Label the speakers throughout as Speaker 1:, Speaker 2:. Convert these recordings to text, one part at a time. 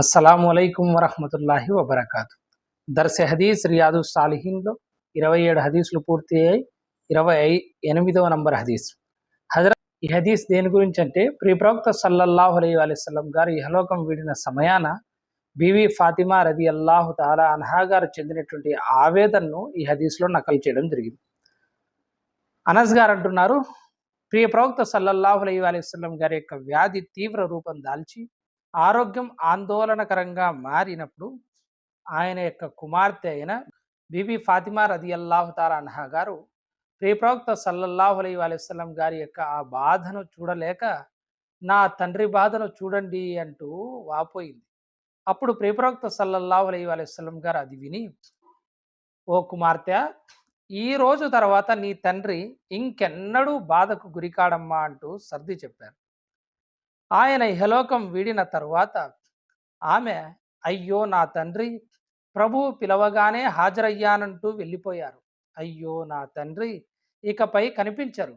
Speaker 1: అస్సలం అయికం వరహమతుల్లాహి వబర్కాతు. దర్శ హదీస్ రియాదు సాలిహీన్లో ఇరవై ఏడు హదీసులు పూర్తి అయ్యాయి. ఇరవై ఎనిమిదవ నంబర్ హదీస్. హజరత్ ఈ హదీస్ దేని గురించి అంటే ప్రియప్రవక్త సల్లల్లాహు అలై అలైస్లం గారు ఇహలోకం వీడిన సమయాన బీవీ ఫాతిమా రది అల్లాహు తాలా అన్హా గారు చెందినటువంటి ఆవేదనను ఈ హదీస్లో నకలు చేయడం జరిగింది. అనస్ గారు అంటున్నారు ప్రియ ప్రవక్త సల్లల్లాహు అలై అలైస్లం గారి యొక్క వ్యాధి తీవ్ర రూపం దాల్చి ఆరోగ్యం ఆందోళనకరంగా మారినప్పుడు ఆయన యొక్క కుమార్తె అయిన బీబీ ఫాతిమా రది అల్లాహుతారా అన్హా గారు ప్రియప్రవక్త సల్లల్లాహు అలై అలైస్లం గారి యొక్క ఆ బాధను చూడలేక నా తండ్రి బాధను చూడండి అంటూ వాపోయింది. అప్పుడు ప్రియప్రవక్త సల్లల్లాహు అలై అలైస్లం గారు అది విని ఓ కుమార్తె ఈ రోజు తర్వాత నీ తండ్రి ఇంకెన్నడూ బాధకు గురికాడమ్మా అంటూ సర్ది చెప్పారు. ఆయన ఇహలోకం వీడిన తరువాత ఆమె అయ్యో నా తండ్రి ప్రభు పిలవగానే హాజరయ్యానంటూ వెళ్ళిపోయారు. అయ్యో నా తండ్రి ఇకపై కనిపించరు.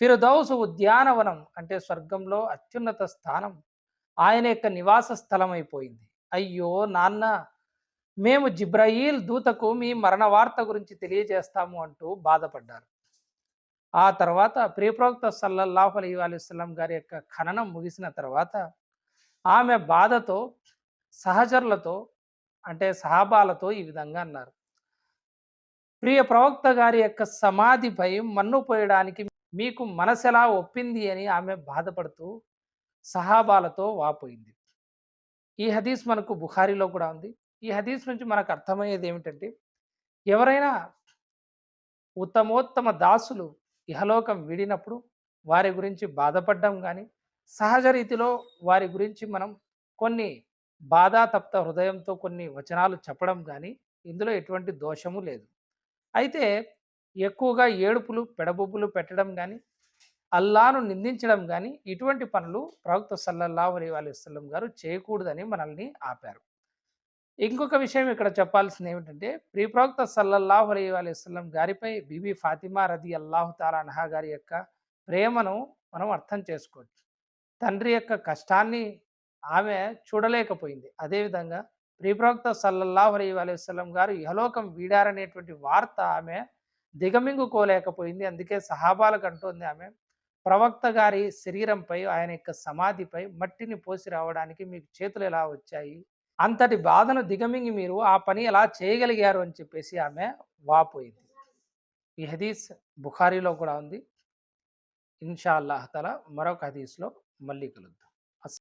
Speaker 1: ఫిరదౌసు ఉద్యానవనం అంటే స్వర్గంలో అత్యున్నత స్థానం. ఆయన యొక్క నివాస స్థలం అయిపోయింది అయ్యో నాన్న మేము జిబ్రయీల్ దూతకు మీ మరణ వార్త గురించి తెలియజేస్తాము అంటూ బాధపడ్డారు. ఆ తర్వాత ప్రియప్రవక్త సల్లల్లాహు అలీ అలైస్లాం గారి యొక్క ఖననం ముగిసిన తర్వాత ఆమె బాధతో సహచరులతో అంటే సహాబాలతో ఈ విధంగా అన్నారు. ప్రియ ప్రవక్త గారి యొక్క సమాధిపై మన్ను పోయడానికి మీకు మనసెలా ఒప్పింది? అని ఆమె బాధపడుతూ సహాబాలతో వాపోయింది ఈ హదీస్ మనకు బుఖారీలో కూడా ఉంది. ఈ హదీస్ నుంచి మనకు అర్థమయ్యేది ఏమిటంటే ఎవరైనా ఉత్తమోత్తమ దాసులు ఇహలోకం వీడినప్పుడు వారి గురించి బాధపడడం కానీ సహజ రీతిలో వారి గురించి మనం కొన్ని బాధాతప్త హృదయంతో కొన్ని వచనాలు చెప్పడం కానీ ఇందులో ఎటువంటి దోషము లేదు. అయితే ఎక్కువగా ఏడుపులు పెడబొబ్బులు పెట్టడం కానీ అల్లాను నిందించడం కానీ ఇటువంటి పనులు ప్రవక్త సల్లల్లా అలీ అలైస్లం గారు చేయకూడదని మనల్ని ఆపారు. ఇంకొక విషయం ఇక్కడ చెప్పాల్సింది ఏమిటంటే ప్రియప్రవక్త సల్లల్లాహు అలీ అలైస్లం గారిపై బీబీ ఫాతిమా రది అల్లాహు తాలా గారి యొక్క ప్రేమను మనం అర్థం చేసుకోవచ్చు. తండ్రి యొక్క కష్టాన్ని ఆమె చూడలేకపోయింది. అదేవిధంగా ప్రియప్రవక్త సల్లల్లాహు అలీ అలైస్లం గారు ఇహలోకం వీడారనేటువంటి వార్త ఆమె దిగమింగుకోలేకపోయింది. అందుకే సహాబాలకు అంటుంది ఆమె ప్రవక్త గారి శరీరంపై ఆయన యొక్క సమాధిపై మట్టిని పోసి రావడానికి మీకు చేతులు ఎలా వచ్చాయి? అంతటి బాధను దిగమింగి మీరు ఆ పని ఎలా చేయగలిగారు అని చెప్పేసి ఆమె వాపోయింది. ఈ హదీస్ బుఖారీలో కూడా ఉంది. ఇన్షా అల్లాహతల మరొక హదీస్లో మళ్ళీ కలుద్దాం.